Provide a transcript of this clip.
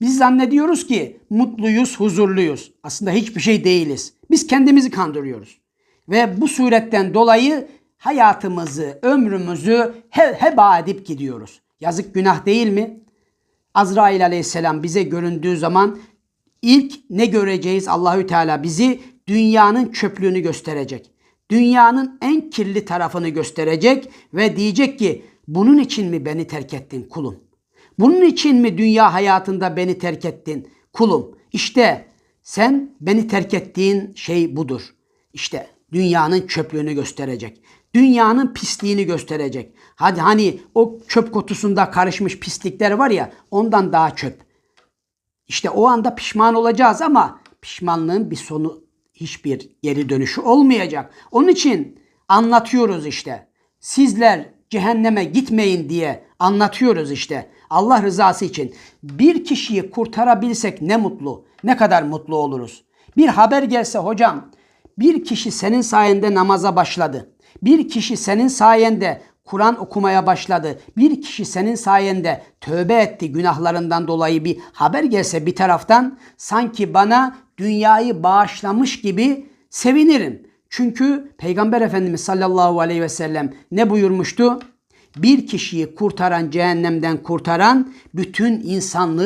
Biz zannediyoruz ki mutluyuz, huzurluyuz. Aslında hiçbir şey değiliz. Biz kendimizi kandırıyoruz. Ve bu suretten dolayı hayatımızı, ömrümüzü he heba edip gidiyoruz. Yazık günah değil mi? Azrail aleyhisselam bize göründüğü zaman ilk ne göreceğiz? Allahü Teala bizi dünyanın çöplüğünü gösterecek. Dünyanın en kirli tarafını gösterecek ve diyecek ki bunun için mi beni terk ettin kulum? Bunun için mi dünya hayatında beni terk ettin kulum? İşte sen beni terk ettiğin şey budur. İşte dünyanın çöplüğünü gösterecek. Dünyanın pisliğini gösterecek. Hadi hani o çöp kutusunda karışmış pislikler var ya ondan daha çöp. İşte o anda pişman olacağız ama pişmanlığın bir sonu hiçbir geri dönüşü olmayacak. Onun için anlatıyoruz işte. Sizler cehenneme gitmeyin diye anlatıyoruz işte. Allah rızası için bir kişiyi kurtarabilsek ne mutlu. Ne kadar mutlu oluruz. Bir haber gelse hocam bir kişi senin sayende namaza başladı. Bir kişi senin sayende Kur'an okumaya başladı. Bir kişi senin sayende tövbe etti günahlarından dolayı bir haber gelse bir taraftan sanki bana dünyayı bağışlamış gibi sevinirim. Çünkü Peygamber Efendimiz sallallahu aleyhi ve sellem ne buyurmuştu? Bir kişiyi kurtaran cehennemden kurtaran bütün insanlığı